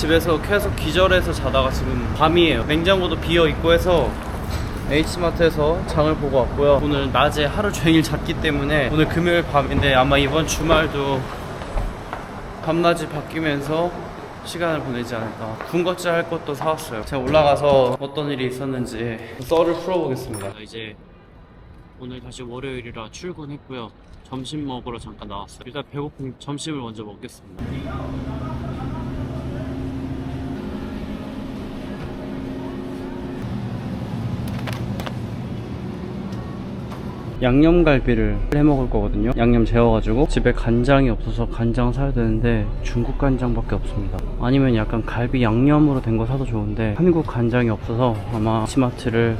집에서 계속 기절해서 자다가 지금 밤이에요. 냉장고도 비어 있고 해서 H마트에서 장을 보고 왔고요. 오늘 낮에 하루 종일 잤기 때문에 오늘 금요일 밤인데 아마 이번 주말도 밤낮이 바뀌면서 시간을 보내지 않을까. 군것질 할 것도 사왔어요. 제가 올라가서 어떤 일이 있었는지 썰을 풀어보겠습니다. 이제 오늘 다시 월요일이라 출근했고요. 점심 먹으러 잠깐 나왔어요. 일단 배고픈 점심을 먼저 먹겠습니다. 양념갈비를 해 먹을 거거든요. 양념 재워가지고 집에 간장이 없어서 간장 사야 되는데 중국 간장밖에 없습니다. 아니면 약간 갈비 양념으로 된 거 사도 좋은데 한국 간장이 없어서 아마 치마트를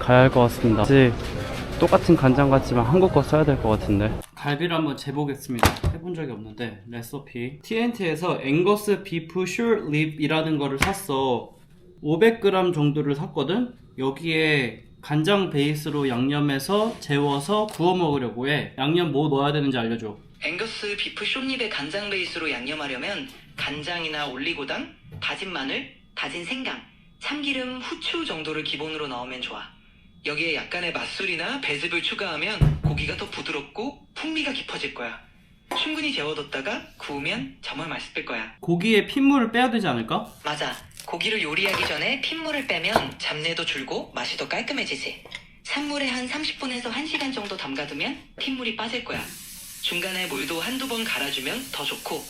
가야 할 것 같습니다. 똑같은 간장 같지만 한국 거 써야 될 것 같은데. 갈비를 한번 재보겠습니다. 해본 적이 없는데 레시피 TNT에서 앵거스 비프 슈 립이라는 거를 샀어. 500g 정도를 샀거든. 여기에 간장 베이스로 양념해서 재워서 구워 먹으려고 해. 양념 뭐 넣어야 되는지 알려줘. 앵거스 비프 숏립의 간장 베이스로 양념하려면 간장이나 올리고당, 다진 마늘, 다진 생강, 참기름, 후추 정도를 기본으로 넣으면 좋아. 여기에 약간의 맛술이나 배즙을 추가하면 고기가 더 부드럽고 풍미가 깊어질 거야. 충분히 재워뒀다가 구우면 정말 맛있을 거야. 고기에 핏물을 빼야 되지 않을까? 맞아. 고기를 요리하기 전에 핏물을 빼면 잡내도 줄고 맛이 더 깔끔해지지. 산물에 한 30분에서 1시간 정도 담가두면 핏물이 빠질 거야. 중간에 물도 한두 번 갈아주면 더 좋고,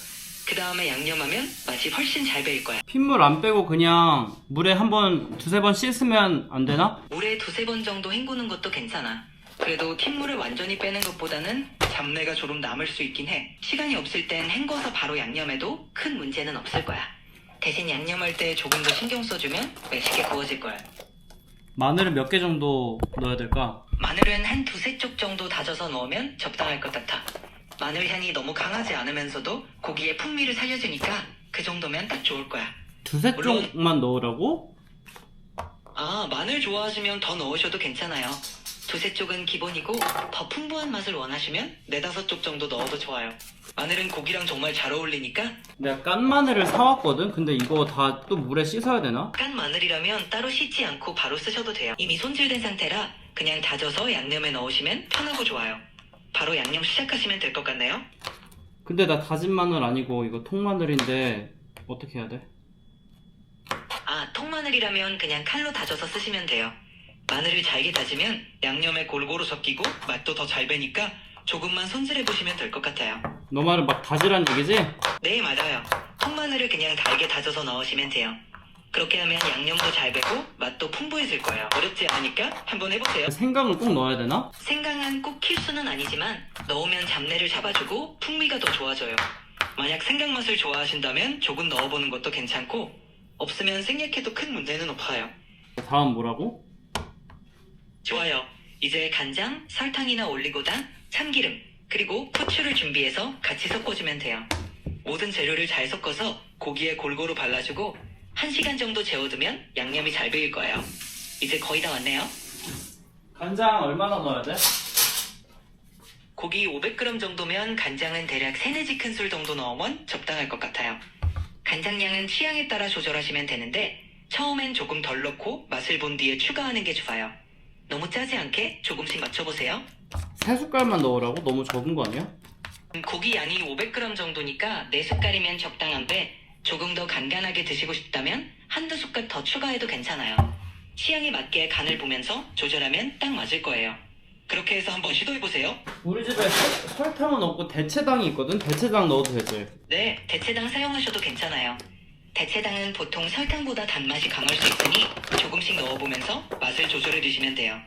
그 다음에 양념하면 맛이 훨씬 잘 배일 거야. 핏물 안 빼고 그냥 물에 한 번, 두세 번 씻으면 안 되나? 물에 두세 번 정도 헹구는 것도 괜찮아. 그래도 핏물을 완전히 빼는 것보다는 잡내가 조금 남을 수 있긴 해. 시간이 없을 땐 헹궈서 바로 양념해도 큰 문제는 없을 거야. 대신 양념할 때 조금 더 신경 써주면 맛있게 구워질 거야. 마늘은 몇 개 정도 넣어야 될까? 마늘은 한 두세 쪽 정도 다져서 넣으면 적당할 것 같아. 마늘 향이 너무 강하지 않으면서도 고기의 풍미를 살려주니까 그 정도면 딱 좋을 거야. 두세 물론- 쪽만 넣으라고? 아, 마늘 좋아하시면 더 넣으셔도 괜찮아요. 두세 쪽은 기본이고 더 풍부한 맛을 원하시면 네다섯 쪽 정도 넣어도 좋아요. 마늘은 고기랑 정말 잘 어울리니까 내가 깐 마늘을 사왔거든? 근데 이거 다 또 물에 씻어야 되나? 깐 마늘이라면 따로 씻지 않고 바로 쓰셔도 돼요. 이미 손질된 상태라 그냥 다져서 양념에 넣으시면 편하고 좋아요. 바로 양념 시작하시면 될 것 같네요. 근데 나 다진 마늘 아니고 이거 통마늘인데 어떻게 해야 돼? 아, 통마늘이라면 그냥 칼로 다져서 쓰시면 돼요. 마늘을 잘게 다지면 양념에 골고루 섞이고 맛도 더 잘 배니까 조금만 손질해 보시면 될 것 같아요. 너 말은 막 다지란 얘기지? 네, 맞아요. 통마늘을 그냥 달게 다져서 넣으시면 돼요. 그렇게 하면 양념도 잘 배고 맛도 풍부해질 거예요. 어렵지 않으니까 한번 해보세요. 생강을 꼭 넣어야 되나? 생강은 꼭 필수는 아니지만 넣으면 잡내를 잡아주고 풍미가 더 좋아져요. 만약 생강 맛을 좋아하신다면 조금 넣어보는 것도 괜찮고 없으면 생략해도 큰 문제는 없어요. 다음 뭐라고? 좋아요. 이제 간장, 설탕이나 올리고당, 참기름, 그리고 후추를 준비해서 같이 섞어주면 돼요. 모든 재료를 잘 섞어서 고기에 골고루 발라주고 1시간 정도 재워두면 양념이 잘 배일 거예요. 이제 거의 다 왔네요. 간장 얼마나 넣어야 돼? 고기 500g 정도면 간장은 대략 3, 4큰술 정도 넣으면 적당할 것 같아요. 간장량은 취향에 따라 조절하시면 되는데 처음엔 조금 덜 넣고 맛을 본 뒤에 추가하는 게 좋아요. 너무 짜지 않게 조금씩 맞춰보세요. 세 숟갈만 넣으라고? 너무 적은 거 아니야? 음, 고기 양이 500g 정도니까 4숟갈이면 적당한데 조금 더 간간하게 드시고 싶다면 한두 숟갈 더 추가해도 괜찮아요. 취향에 맞게 간을 보면서 조절하면 딱 맞을 거예요. 그렇게 해서 한번 시도해보세요. 우리 집에 설- 설탕은 없고 대체당이 있거든? 대체당 넣어도 되지? 네, 대체당 사용하셔도 괜찮아요. 대체당은 보통 설탕보다 단맛이 강할 수 있으니 조금씩 넣어보면서 맛을 조절해 주시면 돼요.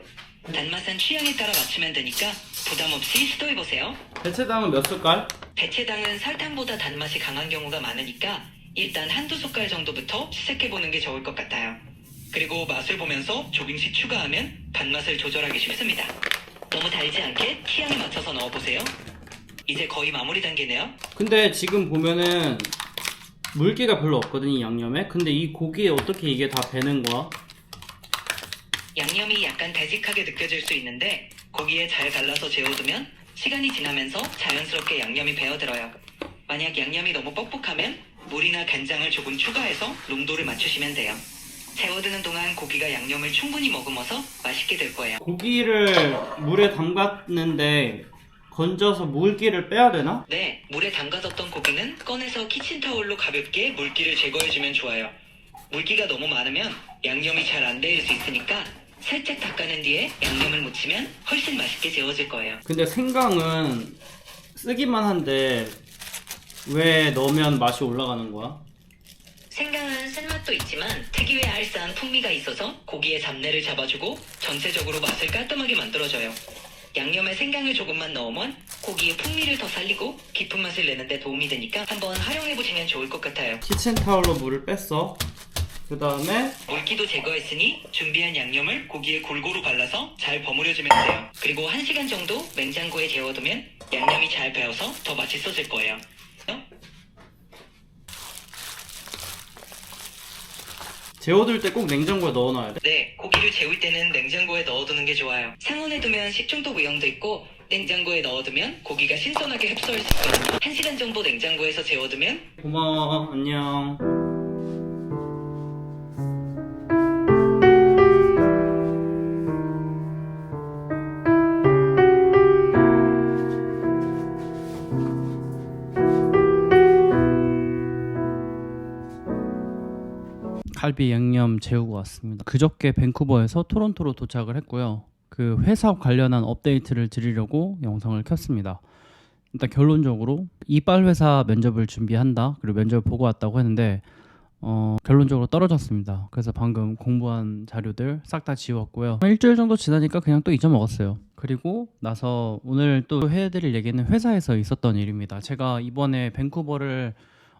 단맛은 취향에 따라 맞추면 되니까 부담 없이 시도해보세요. 대체당은 몇 숟갈? 대체당은 설탕보다 단맛이 강한 경우가 많으니까 일단 한두 숟갈 정도부터 시작해보는 게 좋을 것 같아요. 그리고 맛을 보면서 조금씩 추가하면 단맛을 조절하기 쉽습니다. 너무 달지 않게 취향에 맞춰서 넣어보세요. 이제 거의 마무리 단계네요. 근데 지금 보면은 물기가 별로 없거든 이 양념에 근데 이 고기에 어떻게 이게 다 배는 거야? 양념이 약간 되직하게 느껴질 수 있는데 고기에 잘 갈라서 재워두면 시간이 지나면서 자연스럽게 양념이 배어들어요. 만약 양념이 너무 뻑뻑하면 물이나 간장을 조금 추가해서 농도를 맞추시면 돼요. 재워두는 동안 고기가 양념을 충분히 머금어서 맛있게 될 거예요. 고기를 물에 담갔는데 건져서 물기를 빼야 되나? 네, 물에 담가뒀던 고기는 꺼내서 키친타올로 가볍게 물기를 제거해주면 좋아요. 물기가 너무 많으면 양념이 잘안될수 있으니까 살짝 닦아낸 뒤에 양념을 묻히면 훨씬 맛있게 재워질 거예요. 근데 생강은 쓰기만 한데 왜 넣으면 맛이 올라가는 거야? 생강은 쓴맛도 있지만 특유의 알싸한 풍미가 있어서 고기의 잡내를 잡아주고 전체적으로 맛을 깔끔하게 만들어줘요. 양념에 생강을 조금만 넣으면 고기의 풍미를 더 살리고 깊은 맛을 내는데 도움이 되니까 한번 활용해보시면 좋을 것 같아요. 키친타올로 물을 뺐어. 그 다음에 물기도 제거했으니 준비한 양념을 고기에 골고루 발라서 잘 버무려주면 돼요. 그리고 1시간 정도 냉장고에 재워두면 양념이 잘 배어서 더 맛있어질 거예요. 재워둘 때 꼭 냉장고에 넣어놔야 돼. 네, 고기를 재울 때는 냉장고에 넣어두는 게 좋아요. 상온에 두면 식중독 위험도 있고 냉장고에 넣어두면 고기가 신선하게 흡수할 수 있거든요. 1시간 정도 냉장고에서 재워두면 고마워. 안녕. 갈비 양념 재우고 왔습니다. 그저께 밴쿠버에서 토론토로 도착을 했고요. 그 회사 관련한 업데이트를 드리려고 영상을 켰습니다. 일단 결론적으로 이빨 회사 면접을 준비한다. 그리고 면접을 보고 왔다고 했는데 어, 결론적으로 떨어졌습니다. 그래서 방금 공부한 자료들 싹 다 지웠고요. 일주일 정도 지나니까 그냥 또 잊어먹었어요. 그리고 나서 오늘 또 해드릴 얘기는 회사에서 있었던 일입니다. 제가 이번에 밴쿠버를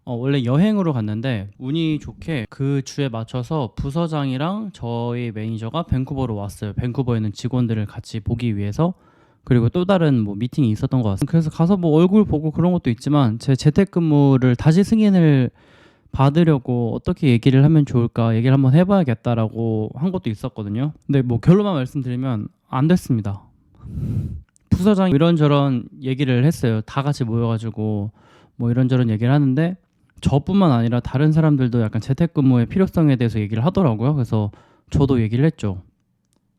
어, 원래 여행으로 갔는데 운이 좋게 그 주에 맞춰서 부서장이랑 저희 매니저가 밴쿠버로 왔어요. 밴쿠버에 있는 직원들을 같이 보기 위해서 그리고 또 다른 뭐 미팅이 있었던 것 같습니다. 그래서 가서 뭐 얼굴 보고 그런 것도 있지만 제 재택근무를 다시 승인을 받으려고 어떻게 얘기를 하면 좋을까 얘기를 한번 해봐야겠다라고 한 것도 있었거든요. 근데 뭐 결론만 말씀드리면 안 됐습니다. 부서장이 이런저런 얘기를 했어요. 다 같이 모여가지고 뭐 이런저런 얘기를 하는데 저뿐만 아니라 다른 사람들도 약간 재택근무의 필요성에 대해서 얘기를 하더라고요. 그래서 저도 얘기를 했죠.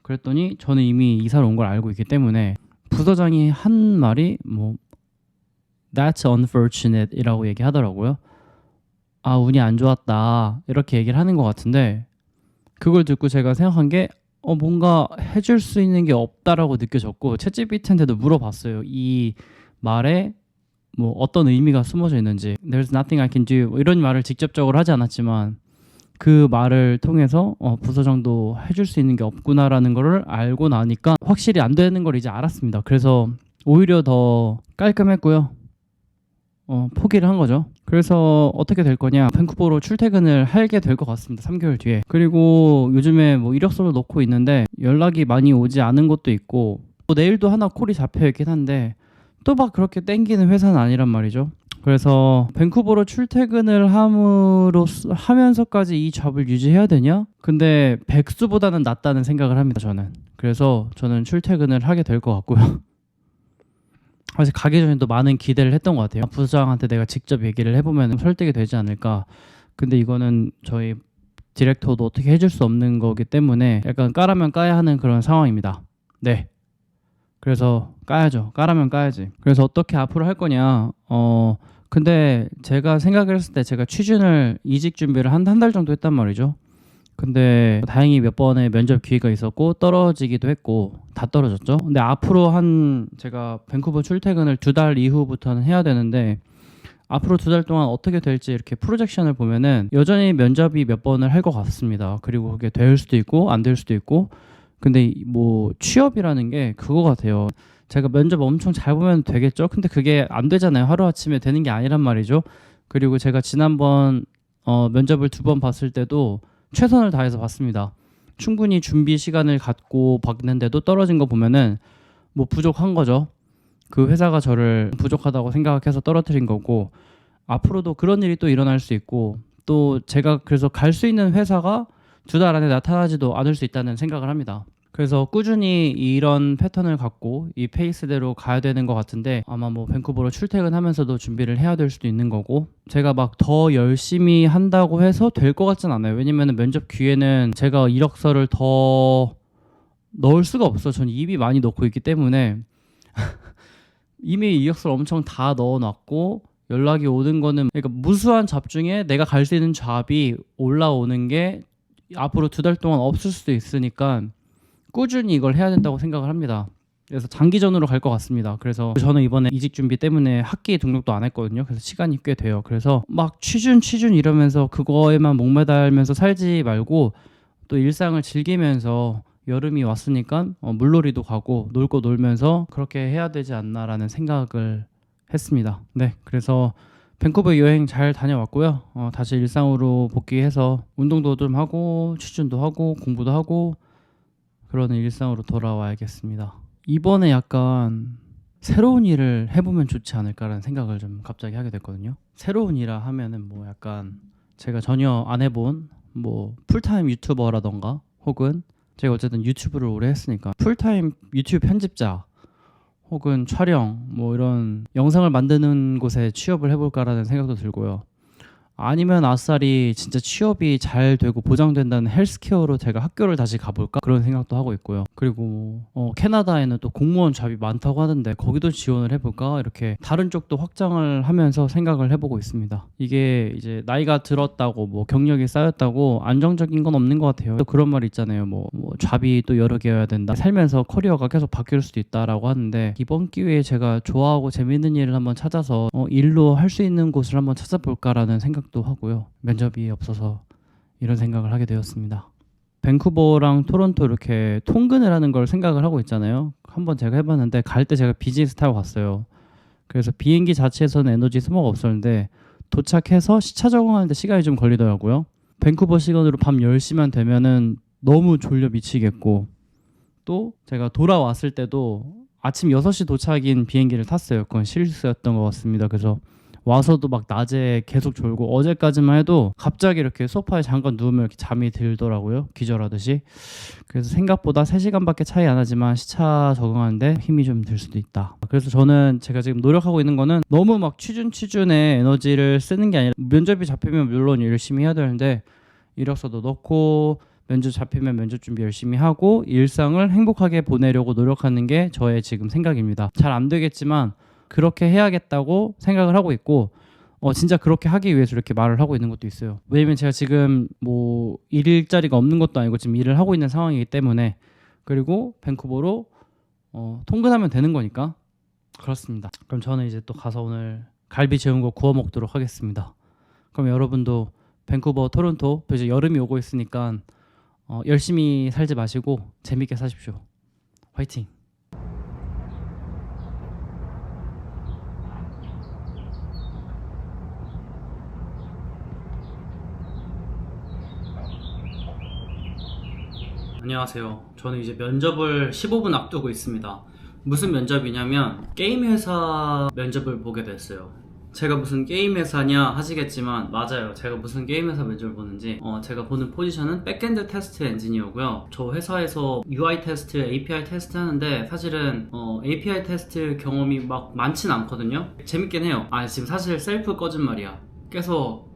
그랬더니 저는 이미 이사를 온 걸 알고 있기 때문에 부서장이 한 말이 뭐 That's unfortunate 이라고 얘기하더라고요. 아 운이 안 좋았다 이렇게 얘기를 하는 것 같은데 그걸 듣고 제가 생각한 게 어, 뭔가 해줄 수 있는 게 없다라고 느껴졌고 챗GPT한테도 물어봤어요. 이 말에 뭐 어떤 의미가 숨어져 있는지 There's nothing I can do 뭐 이런 말을 직접적으로 하지 않았지만 그 말을 통해서 어, 부서장도 해줄 수 있는 게 없구나라는 거를 알고 나니까 확실히 안 되는 걸 이제 알았습니다. 그래서 오히려 더 깔끔했고요. 어, 포기를 한 거죠. 그래서 어떻게 될 거냐? 밴쿠버로 출퇴근을 하게 될 것 같습니다. 3개월 뒤에. 그리고 요즘에 뭐 이력서를 넣고 있는데 연락이 많이 오지 않은 것도 있고 뭐 내일도 하나 콜이 잡혀 있긴 한데 또 막 그렇게 땡기는 회사는 아니란 말이죠. 그래서 밴쿠버로 출퇴근을 함으로써 하면서까지 이 잡을 유지해야 되냐? 근데 백수보다는 낫다는 생각을 합니다. 저는. 그래서 저는 출퇴근을 하게 될 것 같고요. 사실 가기 전에도 많은 기대를 했던 것 같아요. 부장한테 내가 직접 얘기를 해보면 설득이 되지 않을까. 근데 이거는 저희 디렉터도 어떻게 해줄 수 없는 거기 때문에 약간 까라면 까야 하는 그런 상황입니다. 네. 그래서 까야죠. 까라면 까야지. 그래서 어떻게 앞으로 할 거냐. 어, 근데 제가 생각을 했을 때 제가 취준을 이직 준비를 한 한 달 정도 했단 말이죠. 근데 다행히 몇 번의 면접 기회가 있었고 떨어지기도 했고 다 떨어졌죠. 근데 앞으로 한 제가 밴쿠버 출퇴근을 두 달 이후부터는 해야 되는데 앞으로 두 달 동안 어떻게 될지 이렇게 프로젝션을 보면은 여전히 면접이 몇 번을 할 것 같습니다. 그리고 그게 될 수도 있고 안 될 수도 있고 근데 이- 뭐 취업이라는 게 그거 같아요. 제가 면접 엄청 잘 보면 되겠죠. 근데 그게 안 되잖아요. 하루 아침에 되는 게 아니란 말이죠. 그리고 제가 지난번 어, 면접을 두 번 봤을 때도 최선을 다해서 봤습니다. 충분히 준비 시간을 갖고 봤는데도 떨어진 거 보면은 뭐 부족한 거죠. 그 회사가 저를 부족하다고 생각해서 떨어뜨린 거고 앞으로도 그런 일이 또 일어날 수 있고 또 제가 그래서 갈 수 있는 회사가 두 달 안에 나타나지도 않을 수 있다는 생각을 합니다. 그래서 꾸준히 이런 패턴을 갖고 이 페이스대로 가야 되는 것 같은데 아마 뭐 밴쿠버로 출퇴근하면서도 준비를 해야 될 수도 있는 거고 제가 막 더 열심히 한다고 해서 될 것 같진 않아요. 왜냐면 면접 기회는 제가 이력서를 더 넣을 수가 없어. 전 입이 많이 넣고 있기 때문에 이미 이력서를 엄청 다 넣어놨고 연락이 오는 거는 그러니까 무수한 잡 중에 내가 갈 수 있는 잡이 올라오는 게 앞으로 두 달 동안 없을 수도 있으니까 꾸준히 이걸 해야 된다고 생각을 합니다. 그래서 장기전으로 갈 것 같습니다. 그래서 저는 이번에 이직 준비 때문에 학기 등록도 안 했거든요. 그래서 시간이 꽤 돼요. 그래서 막 취준 취준 이러면서 그거에만 목매달면서 살지 말고 또 일상을 즐기면서 여름이 왔으니까 어, 물놀이도 가고 놀고 놀면서 그렇게 해야 되지 않나라는 생각을 했습니다. 네, 그래서 밴쿠버 여행 잘 다녀왔고요. 어, 다시 일상으로 복귀해서 운동도 좀 하고 취준도 하고 공부도 하고 그러는 일상으로 돌아와야겠습니다. 이번에 약간 새로운 일을 해보면 좋지 않을까라는 생각을 좀 갑자기 하게 됐거든요. 새로운 일을 하면은 뭐 약간 제가 전혀 안 해본 뭐 풀타임 유튜버라던가 혹은 제가 어쨌든 유튜브를 오래 했으니까 풀타임 유튜브 편집자 혹은 촬영 뭐 이런 영상을 만드는 곳에 취업을 해볼까라는 생각도 들고요. 아니면 아싸리 진짜 취업이 잘 되고 보장된다는 헬스케어로 제가 학교를 다시 가볼까 그런 생각도 하고 있고요. 그리고 어, 캐나다에는 또 공무원 잡이 많다고 하던데 거기도 지원을 해볼까 이렇게 다른 쪽도 확장을 하면서 생각을 해보고 있습니다. 이게 이제 나이가 들었다고 뭐 경력이 쌓였다고 안정적인 건 없는 것 같아요. 또 그런 말 있잖아요. 뭐, 뭐 잡이 또 여러 개여야 된다. 살면서 커리어가 계속 바뀔 수도 있다라고 하는데 이번 기회에 제가 좋아하고 재밌는 일을 한번 찾아서 어, 일로 할 수 있는 곳을 한번 찾아볼까라는 생각도 하고요. 면접이 없어서 이런 생각을 하게 되었습니다. 밴쿠버랑 토론토 이렇게 통근을 하는 걸 생각을 하고 있잖아요. 한번 제가 해봤는데 갈 때 제가 비즈니스 타고 갔어요. 그래서 비행기 자체에서는 에너지 소모가 없었는데 도착해서 시차 적응하는데 시간이 좀 걸리더라고요. 밴쿠버 시간으로 밤 10시만 되면은 너무 졸려 미치겠고 또 제가 돌아왔을 때도 아침 6시 도착인 비행기를 탔어요. 그건 실수였던 것 같습니다. 그래서 와서도 막 낮에 계속 졸고 어제까지만 해도 갑자기 이렇게 소파에 잠깐 누우면 이렇게 잠이 들더라고요. 기절하듯이. 그래서 생각보다 3시간밖에 차이 안 하지만 시차 적응하는데 힘이 좀 들 수도 있다. 그래서 저는 제가 지금 노력하고 있는 거는 너무 막 취준 취준에 에너지를 쓰는 게 아니라 면접이 잡히면 물론 열심히 해야 되는데 이력서도 넣고 면접 잡히면 면접 준비 열심히 하고 일상을 행복하게 보내려고 노력하는 게 저의 지금 생각입니다. 잘 안 되겠지만 그렇게 해야겠다고 생각을 하고 있고 어 진짜 그렇게 하기 위해서 이렇게 말을 하고 있는 것도 있어요. 왜냐면 제가 지금 뭐 일자리가 없는 것도 아니고 지금 일을 하고 있는 상황이기 때문에 그리고 밴쿠버로 어 통근하면 되는 거니까 그렇습니다. 그럼 저는 이제 또 가서 오늘 갈비 재운 거 구워 먹도록 하겠습니다. 그럼 여러분도 밴쿠버, 토론토 또 이제 여름이 오고 있으니까 어, 열심히 살지 마시고 재밌게 사십시오. 화이팅! 안녕하세요. 저는 이제 면접을 15분 앞두고 있습니다. 무슨 면접이냐면 게임 회사 면접을 보게 됐어요. 제가 무슨 게임 회사냐 하시겠지만 맞아요. 제가 무슨 게임 회사 면접을 보는지 어, 제가 보는 포지션은 백엔드 테스트 엔지니어고요. 저 회사에서 UI 테스트, API 테스트 하는데 사실은 어, API 테스트 경험이 막 많진 않거든요. 재밌긴 해요. 아 지금 사실 셀프 꺼진 말이야. 계속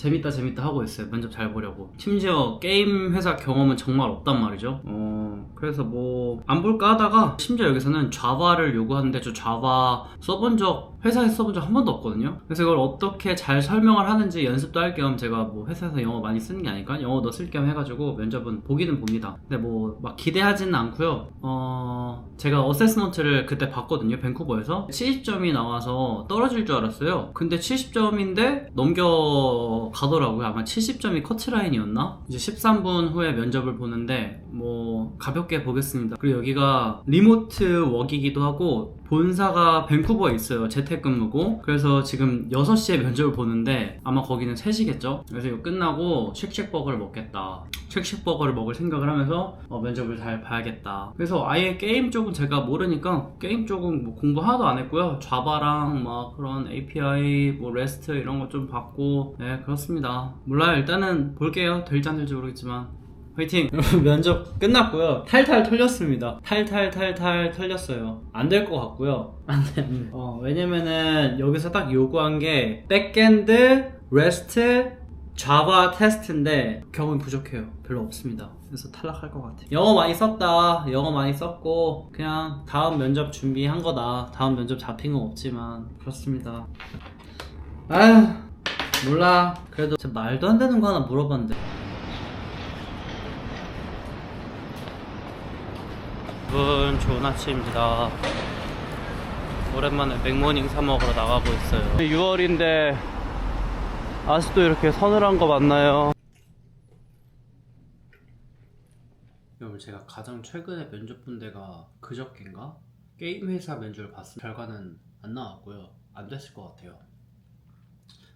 재밌다 재밌다 하고 있어요. 면접 잘 보려고. 심지어 게임 회사 경험은 정말 없단 말이죠. 어 그래서 뭐 안 볼까 하다가 심지어 여기서는 자바를 요구하는데 저 자바 써본 적 회사에서 써본 적 한 번도 없거든요. 그래서 이걸 어떻게 잘 설명을 하는지 연습도 할 겸 제가 뭐 회사에서 영어 많이 쓰는 게 아니까 영어도 쓸 겸 해가지고 면접은 보기는 봅니다. 근데 뭐 막 기대하지는 않고요. 어 제가 어세스먼트를 그때 봤거든요 밴쿠버에서. 70점이 나와서 떨어질 줄 알았어요. 근데 70점인데 넘겨 가더라고요. 아마 70점이 커트라인이었나? 이제 13분 후에 면접을 보는데 뭐 가볍게 보겠습니다. 그리고 여기가 리모트 웍이기도 하고 본사가 밴쿠버에 있어요. 재택근무고. 그래서 지금 6시에 면접을 보는데 아마 거기는 3시겠죠? 그래서 이거 끝나고 쉑쉑버거를 먹겠다. 쉑쉑버거를 먹을 생각을 하면서 어, 면접을 잘 봐야겠다. 그래서 아예 게임 쪽은 제가 모르니까 게임 쪽은 뭐 공부 하나도 안 했고요. 자바랑 막 그런 API 뭐 REST 이런 거 좀 봤고. 네 그렇습니다. 몰라요. 일단은 볼게요. 될지 안 될지 모르겠지만 화이팅! 여러분 면접 끝났고요. 탈탈 털렸습니다. 탈탈탈탈 털렸어요. 안 될 것 같고요. 안 돼. 어, 왜냐면은 여기서 딱 요구한 게 백엔드, 레스트, 자바 테스트인데 경험이 부족해요. 별로 없습니다. 그래서 탈락할 것 같아요. 영어 많이 썼다. 영어 많이 썼고 그냥 다음 면접 준비한 거다. 다음 면접 잡힌 건 없지만 그렇습니다. 아휴 몰라. 그래도 진짜 말도 안 되는 거 하나 물어봤는데. 여러분 좋은 아침입니다. 오랜만에 맥모닝 사 먹으러 나가고 있어요. 6월인데 아직도 이렇게 서늘한 거 맞나요? 여러분 제가 가장 최근에 면접 본 데가 그저께인가? 게임 회사 면접을 봤을 결과는 안 나왔고요. 안 됐을 것 같아요.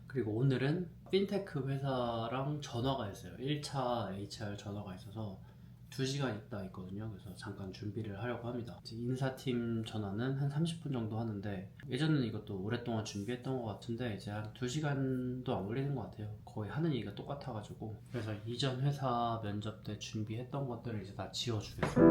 그리고 오늘은 핀테크 회사랑 전화가 있어요. 1차 HR 전화가 있어서 2시간 있다 있거든요. 그래서 잠깐 준비를 하려고 합니다. 인사팀 전화는 한 30분 정도 하는데 예전에는 이것도 오랫동안 준비했던 것 같은데 이제 한 2시간도 안 걸리는 것 같아요. 거의 하는 얘기가 똑같아가지고 그래서 이전 회사 면접 때 준비했던 것들을 이제 다 지워주겠습니다.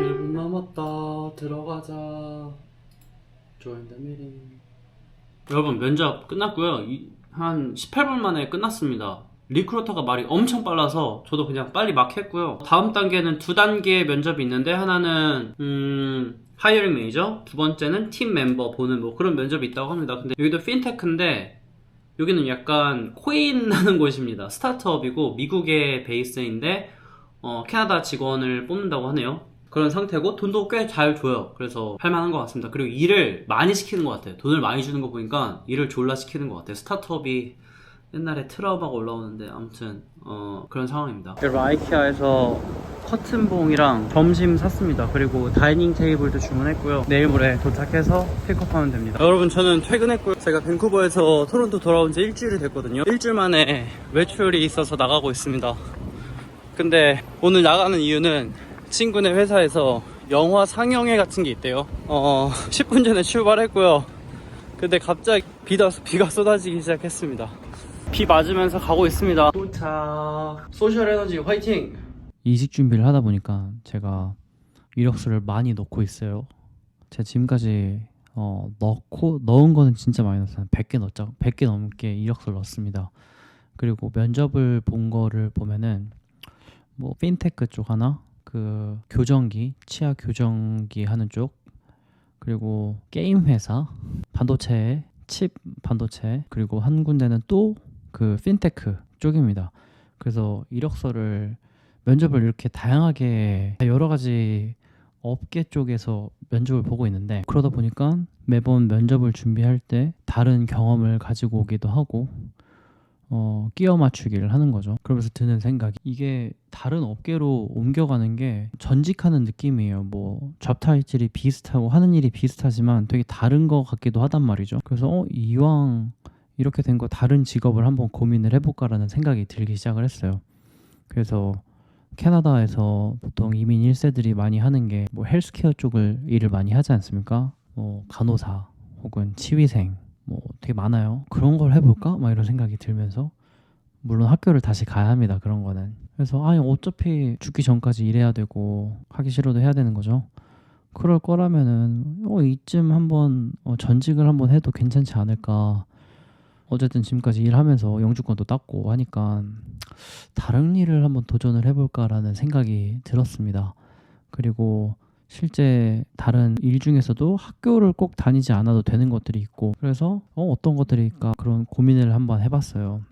일분 남았다. 들어가자. Join the meeting. 여러분 면접 끝났고요. 이- 한 18분 만에 끝났습니다. 리크루터가 말이 엄청 빨라서 저도 그냥 빨리 막 했고요. 다음 단계는 두 단계의 면접이 있는데 하나는 음 하이어링 매니저, 두 번째는 팀 멤버 보는 뭐 그런 면접이 있다고 합니다. 근데 여기도 핀테크인데 여기는 약간 코인 하는 곳입니다. 스타트업이고 미국의 베이스인데 어, 캐나다 직원을 뽑는다고 하네요. 그런 상태고 돈도 꽤 잘 줘요. 그래서 할만한 것 같습니다. 그리고 일을 많이 시키는 것 같아요. 돈을 많이 주는 거 보니까 일을 졸라 시키는 것 같아요. 스타트업이 옛날에 트라우마가 올라오는데 아무튼 어, 그런 상황입니다. 여러분 아이키아에서 커튼봉이랑 점심 샀습니다. 그리고 다이닝 테이블도 주문했고요. 내일 모레 도착해서 픽업하면 됩니다. 여러분 저는 퇴근했고요. 제가 밴쿠버에서 토론토 돌아온 지 일주일이 됐거든요. 일주일 만에 외출이 있어서 나가고 있습니다. 근데 오늘 나가는 이유는 친구네 회사에서 영화 상영회 같은 게 있대요. 어, 10분 전에 출발했고요. 근데 갑자기 비가, 비가 쏟아지기 시작했습니다. 비 맞으면서 가고 있습니다. 도착. 소셜 에너지 화이팅! 이직 준비를 하다 보니까 제가 이력서를 많이 넣고 있어요. 제가 지금까지 어, 넣고 넣은 거는 진짜 많이 넣었어요. 한 100개 넣자. 100개 넘게 이력서를 넣었습니다. 그리고 면접을 본 거를 보면은 뭐 핀테크 쪽 하나, 그 교정기, 치아 교정기 하는 쪽, 그리고 게임 회사, 반도체, 칩 반도체, 그리고 한 군데는 또 그 핀테크 쪽입니다. 그래서 이력서를 면접을 이렇게 다양하게 여러 가지 업계 쪽에서 면접을 보고 있는데 그러다 보니까 매번 면접을 준비할 때 다른 경험을 가지고 오기도 하고 어, 끼워 맞추기를 하는 거죠. 그러면서 드는 생각이 이게 다른 업계로 옮겨가는 게 전직하는 느낌이에요. 뭐 잡타이틀이 비슷하고 하는 일이 비슷하지만 되게 다른 것 같기도 하단 말이죠. 그래서 어, 이왕 이렇게 된 거 다른 직업을 한번 고민을 해볼까라는 생각이 들기 시작을 했어요. 그래서 캐나다에서 보통 이민 1세들이 많이 하는 게 뭐 헬스케어 쪽을 일을 많이 하지 않습니까? 뭐 간호사 혹은 치위생 뭐 되게 많아요. 그런 걸 해볼까? 막 이런 생각이 들면서 물론 학교를 다시 가야 합니다. 그런 거는. 그래서 아니 어차피 죽기 전까지 일해야 되고 하기 싫어도 해야 되는 거죠. 그럴 거라면은 어 이쯤 한번 어, 전직을 한번 해도 괜찮지 않을까. 어쨌든 지금까지 일하면서 영주권도 땄고 하니까 다른 일을 한번 도전을 해볼까라는 생각이 들었습니다. 그리고 실제 다른 일 중에서도 학교를 꼭 다니지 않아도 되는 것들이 있고 그래서 어, 어떤 것들일까 그런 고민을 한번 해봤어요.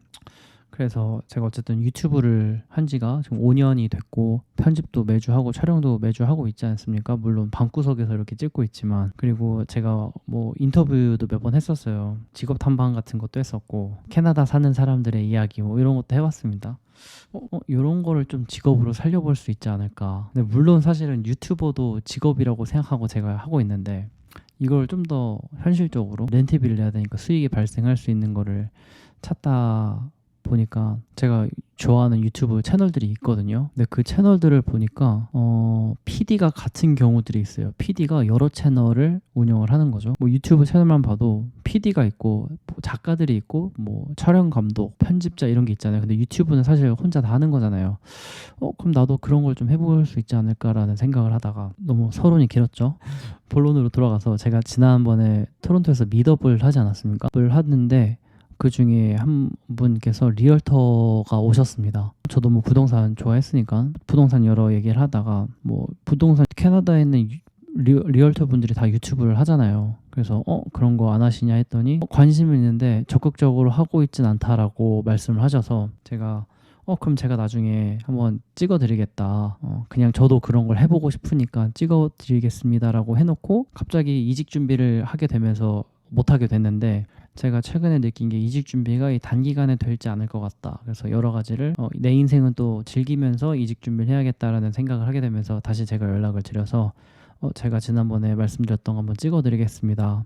그래서 제가 어쨌든 유튜브를 한 지가 지금 5년이 됐고 편집도 매주 하고 촬영도 매주 하고 있지 않습니까? 물론 방구석에서 이렇게 찍고 있지만 그리고 제가 뭐 인터뷰도 몇 번 했었어요. 직업 탐방 같은 것도 했었고 캐나다 사는 사람들의 이야기 뭐 이런 것도 해봤습니다. 어, 어, 이런 거를 좀 직업으로 살려볼 수 있지 않을까. 근데 물론 사실은 유튜버도 직업이라고 생각하고 제가 하고 있는데 이걸 좀 더 현실적으로 렌트비를 내야 되니까 수익이 발생할 수 있는 거를 찾다 보니까 제가 좋아하는 유튜브 채널들이 있거든요. 근데 그 채널들을 보니까 어 PD가 같은 경우들이 있어요. PD가 여러 채널을 운영을 하는 거죠. 뭐 유튜브 채널만 봐도 PD가 있고 뭐 작가들이 있고 뭐 촬영 감독, 편집자 이런 게 있잖아요. 근데 유튜브는 사실 혼자 다 하는 거잖아요. 어 그럼 나도 그런 걸 좀 해볼 수 있지 않을까라는 생각을 하다가 너무 서론이 길었죠. 본론으로 돌아가서 제가 지난번에 토론토에서 미더블 하지 않았습니까? 을 하는데 그 중에 한 분께서 리얼터가 오셨습니다. 저도 뭐 부동산 좋아했으니까 부동산 여러 얘기를 하다가 뭐 부동산 캐나다에 있는 유- 리, 리얼터 분들이 다 유튜브를 하잖아요. 그래서 어 그런 거 안 하시냐 했더니 어, 관심은 있는데 적극적으로 하고 있진 않다라고 말씀을 하셔서 제가 어 그럼 제가 나중에 한번 찍어드리겠다. 어, 그냥 저도 그런 걸 해보고 싶으니까 찍어드리겠습니다라고 해놓고 갑자기 이직 준비를 하게 되면서 못 하게 됐는데 제가 최근에 느낀 게 이직 준비가 이 단기간에 될지 않을 것 같다. 그래서 여러 가지를 어, 내 인생은 또 즐기면서 이직 준비를 해야겠다라는 생각을 하게 되면서 다시 제가 연락을 드려서 어, 제가 지난번에 말씀드렸던 거 한번 찍어드리겠습니다.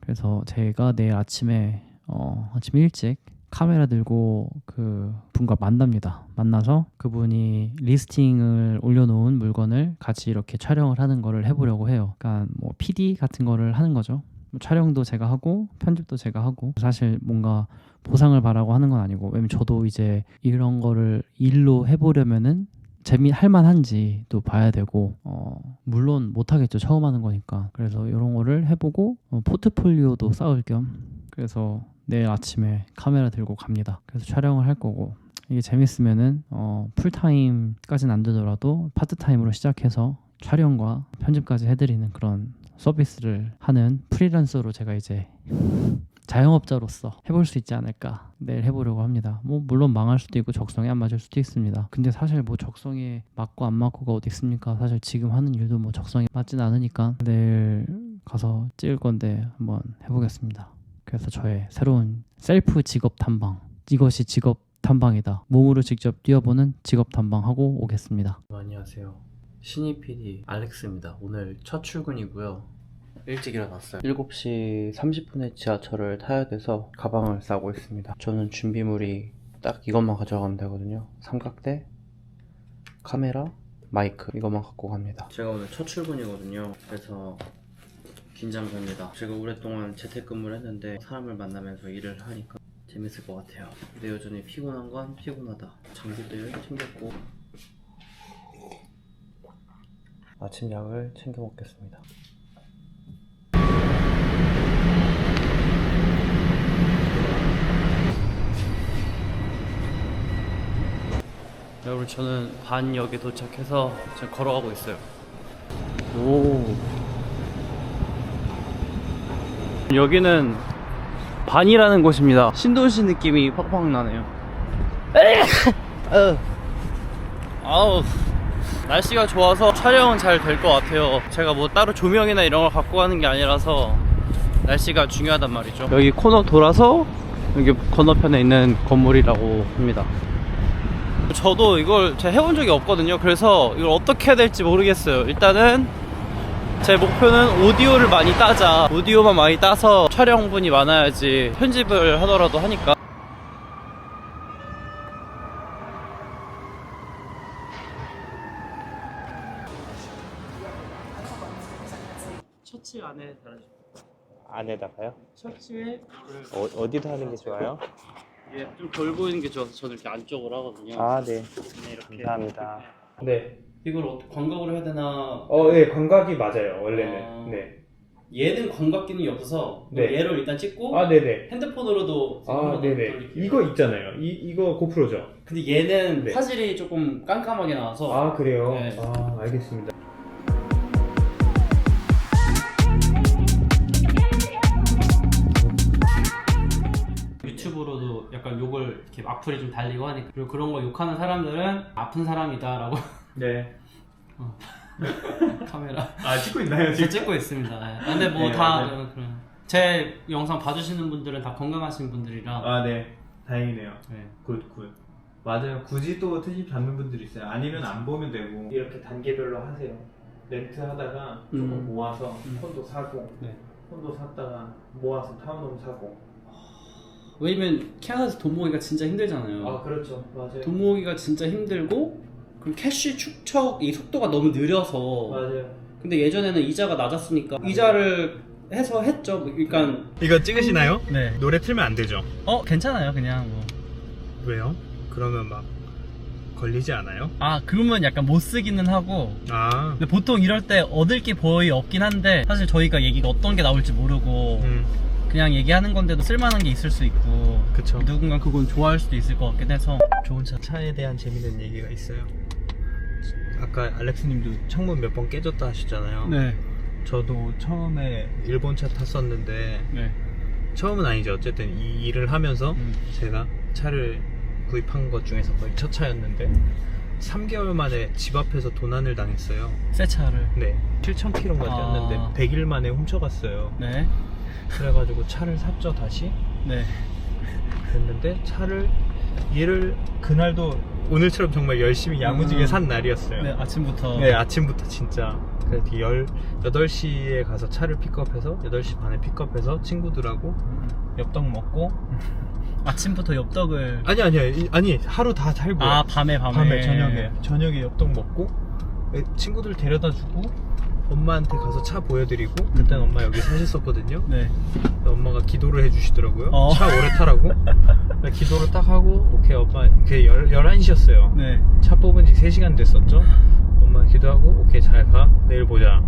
그래서 제가 내일 아침에 어, 아침 일찍 카메라 들고 그 분과 만납니다. 만나서 그분이 리스팅을 올려놓은 물건을 같이 이렇게 촬영을 하는 거를 해보려고 해요. 그러니까 뭐 PD 같은 거를 하는 거죠. 뭐 촬영도 제가 하고 편집도 제가 하고 사실 뭔가 보상을 바라고 하는 건 아니고 왜냐면 저도 이제 이런 거를 일로 해보려면은 재미 할 만한지 또 봐야 되고 어 물론 못 하겠죠. 처음 하는 거니까. 그래서 이런 거를 해보고 어, 포트폴리오도 쌓을 겸 그래서 내일 아침에 카메라 들고 갑니다. 그래서 촬영을 할 거고. 이게 재밌으면은 어 풀타임까지는 안 되더라도 파트타임으로 시작해서 촬영과 편집까지 해드리는 그런 서비스를 하는 프리랜서로 제가 이제 자영업자로서 해볼 수 있지 않을까 내일 해보려고 합니다. 뭐 물론 망할 수도 있고 적성에 안 맞을 수도 있습니다. 근데 사실 뭐 적성에 맞고 안 맞고가 어디 있습니까? 사실 지금 하는 일도 뭐 적성에 맞진 않으니까 내일 가서 찍을 건데 한번 해보겠습니다. 그래서 저의 새로운 셀프 직업 탐방 이것이 직업 탐방이다. 몸으로 직접 뛰어보는 직업 탐방하고 오겠습니다. 안녕하세요. 신입 PD 알렉스입니다. 오늘 첫 출근이고요. 일찍 일어났어요. 7시 30분에 지하철을 타야 돼서 가방을 싸고 있습니다. 저는 준비물이 딱 이것만 가져가면 되거든요. 삼각대, 카메라, 마이크 이것만 갖고 갑니다. 제가 오늘 첫 출근이거든요. 그래서 긴장됩니다. 제가 오랫동안 재택근무를 했는데 사람을 만나면서 일을 하니까 재밌을 것 같아요. 근데 여전히 피곤한 건 피곤하다. 장비들 챙겼고 아침 약을 챙겨 먹겠습니다. 여러분 저는 반역에 도착해서 지금 걸어가고 있어요. 오. 여기는 반이라는 곳입니다. 신도시 느낌이 팍팍 나네요. 어. 아우 날씨가 좋아서 촬영은 잘 될 것 같아요. 제가 뭐 따로 조명이나 이런 걸 갖고 가는 게 아니라서 날씨가 중요하단 말이죠. 여기 코너 돌아서 여기 건너편에 있는 건물이라고 합니다. 저도 이걸 제가 해본 적이 없거든요. 그래서 이걸 어떻게 해야 될지 모르겠어요. 일단은 제 목표는 오디오를 많이 따자. 오디오만 많이 따서 촬영분이 많아야지 편집을 하더라도 하니까. 안에 달아주세요. 안에다가요? 셔츠에 어, 어디다 하는 게 좋아요? 이게 좀 덜 보이는 게 좋아서 저는 이렇게 안쪽으로 하거든요. 아, 네. 그냥 이렇게. 감사합니다. 네. 이걸 어떻게 광각으로 해야 되나? 어, 네, 광각이 맞아요, 원래는. 아. 네. 얘는 광각 기능이 없어서 네. 얘를 일단 찍고 아, 네네. 핸드폰으로도 아, 네네. 돌릴게요. 이거 있잖아요. 이, 이거 고프로죠? 근데 얘는 네. 화질이 조금 깜깜하게 나와서 아, 그래요? 네. 아, 알겠습니다. 이렇게 악플이 좀 달리고 하니까 그리고 그런 거 욕하는 사람들은 아픈 사람이다라고 네. 카메라 아, 찍고 있나요, 저 찍고 있습니다. 네. 근데 뭐 네, 다 맞아요. 그런 제 영상 봐주시는 분들은 다 건강하신 분들이라 아, 네. 다행이네요. 네. 굿, 굿. 맞아요. 굳이 또 트집 잡는 분들 있어요. 아니면 안 보면 되고. 이렇게 단계별로 하세요. 렌트 하다가 조금 음. 모아서 음. 폰도 사고, 네. 폰도 샀다가 모아서 타운홈 사고. 왜냐면 캐나다에서 돈 모으기가 진짜 힘들잖아요. 그렇죠 맞아요 돈 모으기가 진짜 힘들고 그리고 캐시 축적 이 속도가 너무 느려서 맞아요 근데 예전에는 이자가 낮았으니까 이자를 해서 했죠. 뭐, 그러니까 이거 찍으시나요? 네. 노래 틀면 안 되죠 어 괜찮아요. 그냥 뭐. 왜요? 그러면 막 걸리지 않아요? 아 그러면 약간 못 쓰기는 하고 아 근데 보통 이럴 때 얻을 게 거의 없긴 한데 사실 저희가 얘기가 어떤 게 나올지 모르고 음, 그냥 얘기하는 건데도 쓸만한 게 있을 수 있고 그쵸 누군가 그건 좋아할 수도 있을 것 같긴 해서 좋은 차 차에 대한 재밌는 얘기가 있어요 아까 알렉스님도 창문 몇 번 깨졌다 하셨잖아요 네. 저도 처음에 일본 차 탔었는데 네. 처음은 아니죠 어쨌든 이 일을 하면서 음. 제가 차를 구입한 것 중에서 거의 첫 차였는데 3개월 만에 집 앞에서 도난을 당했어요 새 차를 네 7,000km가 아. 됐는데 100일 만에 훔쳐갔어요 네. 그래가지고 차를 샀죠 다시. 네. 됐는데 차를 얘를 그날도 오늘처럼 정말 열심히 야무지게 음. 산 날이었어요. 네 아침부터. 네, 아침부터 진짜. 그래서 8시에 가서 차를 픽업해서 8시 반에 픽업해서 친구들하고 엽떡 먹고. 아침부터 엽떡을 아니 아니 아니 하루 다 살고 아 밤에 밤에. 밤에 저녁에. 저녁에 엽떡 먹고 애- 친구들 데려다 주고 엄마한테 가서 차 보여드리고 그땐 엄마 여기 사셨었거든요. 네. 엄마가 기도를 해주시더라고요. 어. 차 오래 타라고? 그래서 기도를 딱 하고 오케이 엄마 그게 열, 11시였어요. 네. 차 뽑은 지 3시간 됐었죠? 엄마 기도하고 오케이 잘 가. 내일 보자.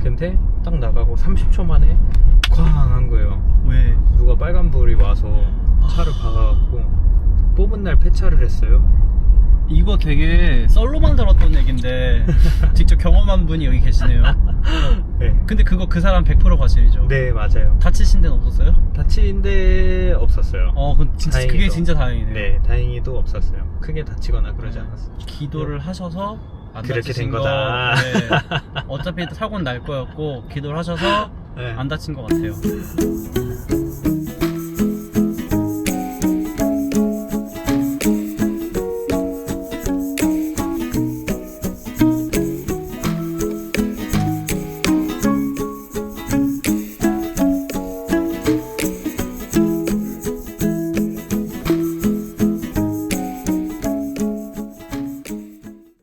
근데 딱 나가고 30초 만에 쾅한 거예요. 왜? 누가 빨간불이 와서 차를 박아갖고 뽑은 날 폐차를 했어요 이거 되게 썰로만 들었던 얘긴데 직접 경험한 분이 여기 계시네요. 네, 근데 그거 그 사람 100% 과실이죠. 네 맞아요 다치신 데는 없었어요? 다친 데 없었어요 어, 그 진짜 그게 다행히도. 진짜 다행이네요. 네 다행히도 없었어요 크게 다치거나 그러지 않았어요 기도를 하셔서 안 그렇게 다치신 된 거다. 네. 어차피 사고는 날 거였고 기도를 하셔서 네. 안 다친 것 같아요.